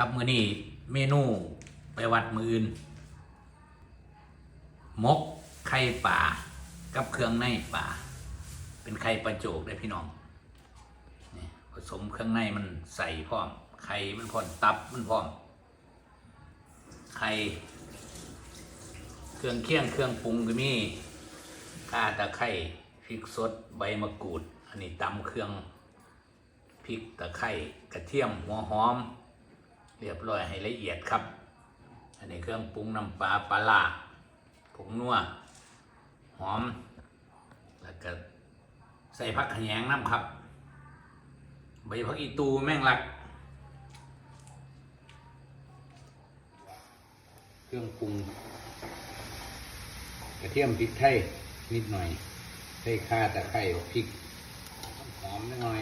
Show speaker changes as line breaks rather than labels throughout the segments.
ครับมื้อนี้เมนูไปวัดมืออื่นมกไข่ป่ากับเครื่องในป่า เป็นไข่ปลาโจกได้พี่น้องนี่ผสมเครื่องในมันใส่พร้อมไข่มันพร้อมตับมันพร้อมไข่เครื่องเคี่ยงเครื่องปรุงก็มีข่าตะไคร้พริกสดใบมะกรูด อันนี้ตำเครื่องพริกตะไคร้กระเทียมหัวหอม เรียบร้อยให้ละเอียดครับ อันนี้เครื่องปรุงน้ำปลาปลาล่าผงนัวหอม แล้วก็ใส่ผักขยงน้ำครับ ใบผักอีตูแม่งลัก เครื่องปรุงกระเทียมพริกไทยนิดหน่อยใส่ข่าตะไคร้พริกหอมนิดหน่อย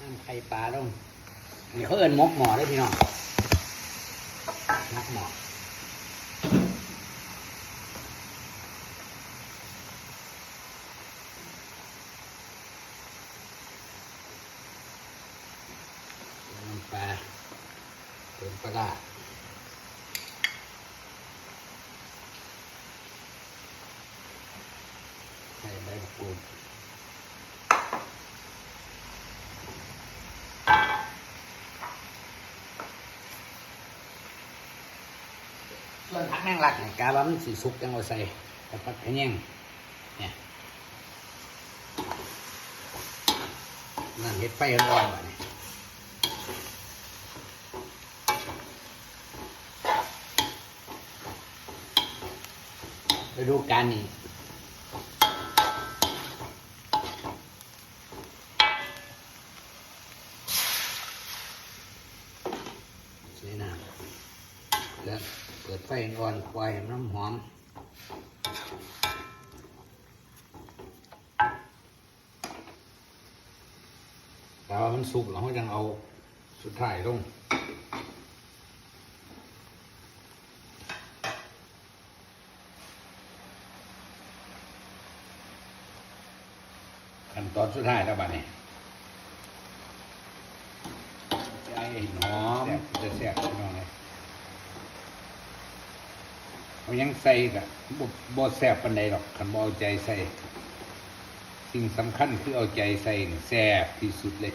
น้ำ ไข่ปลาลงนี่เขาเอิ้นมกหมอได้พี่น้องมกหมอน้ำปลาเติมปลาร้าใส่ใบมะกรูด ส่วนผักแมงลักเนี่ยกาว่ามันสีสุกจังเอาใส่กับผักขะแยงเนี่ยนั่นเห็ดไฟร้อนแบบนี้ไปดูการนี่ใส่น้ำแล้ว เปิดไฟอ่อนควายน้ำหอมแต่ว่ามันสุกเราก็ยังเอาสุดท้ายลงขั้นตอนสุดท้ายแล้วบัดนี้ใจหอมจะแซ่บพี่น้องเลย เอายังใส่กะบ่บ่แซ่บปันใดหรอกขันบ่เอาใจใส่ สิ่งสำคัญคือเอาใจใส่นี่แซ่บที่สุดเลย